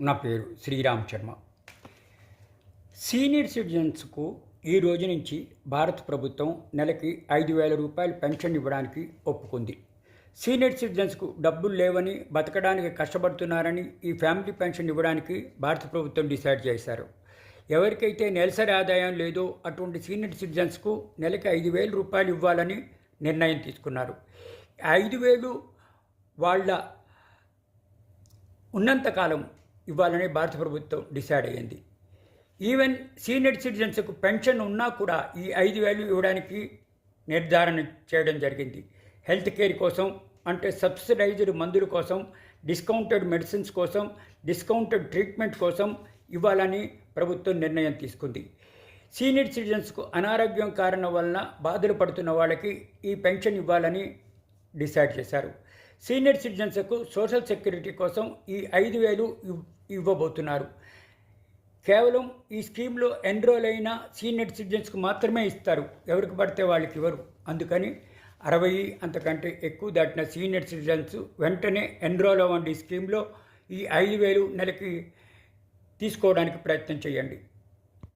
నా పేరు శ్రీరామ్ శర్మ. సీనియర్ సిటిజన్స్కు ఈ రోజు నుంచి భారత ప్రభుత్వం నెలకి ఐదు వేల రూపాయలు పెన్షన్ ఇవ్వడానికి ఒప్పుకుంది. సీనియర్ సిటిజన్స్కు డబ్బులు లేవని బతకడానికి కష్టపడుతున్నారని ఈ ఫ్యామిలీ పెన్షన్ ఇవ్వడానికి భారత ప్రభుత్వం డిసైడ్ చేశారు. ఎవరికైతే నెలసరి ఆదాయం లేదో అటువంటి సీనియర్ సిటిజన్స్కు నెలకి ఐదు వేల రూపాయలు ఇవ్వాలని నిర్ణయం తీసుకున్నారు. ఐదు వేలు వాళ్ళ ఉన్నంతకాలం ఇవ్వాలని భారత ప్రభుత్వం డిసైడ్ అయ్యింది. ఈవెన్ సీనియర్ సిటిజన్స్కు పెన్షన్ ఉన్నా కూడా ఈ ఐదు వేలు ఇవ్వడానికి నిర్ధారణ చేయడం జరిగింది. హెల్త్ కేర్ కోసం అంటే సబ్సిడైజ్డ్ మందుల కోసం డిస్కౌంటెడ్ మెడిసిన్స్ కోసం డిస్కౌంటెడ్ ట్రీట్మెంట్ కోసం ఇవ్వాలని ప్రభుత్వం నిర్ణయం తీసుకుంది. సీనియర్ సిటిజన్స్కు అనారోగ్యం కారణం వలన బాధలు పడుతున్న వాళ్ళకి ఈ పెన్షన్ ఇవ్వాలని డిసైడ్ చేశారు. సీనియర్ సిటిజన్స్కు సోషల్ సెక్యూరిటీ కోసం ఈ ఐదు వేలు ఇవ్వబోతున్నారు. కేవలం ఈ స్కీమ్లో ఎన్రోల్ అయిన సీనియర్ సిటిజన్స్కు మాత్రమే ఇస్తారు. ఎవరికి పడితే వాళ్ళకి ఇవ్వరు. అందుకని అరవై అంతకంటే ఎక్కువ దాటిన సీనియర్ సిటిజన్స్ వెంటనే ఎన్రోల్ అవ్వండి ఈ స్కీమ్లో. ఈ ఐదు వేలు నెలకి తీసుకోవడానికి ప్రయత్నం చేయండి.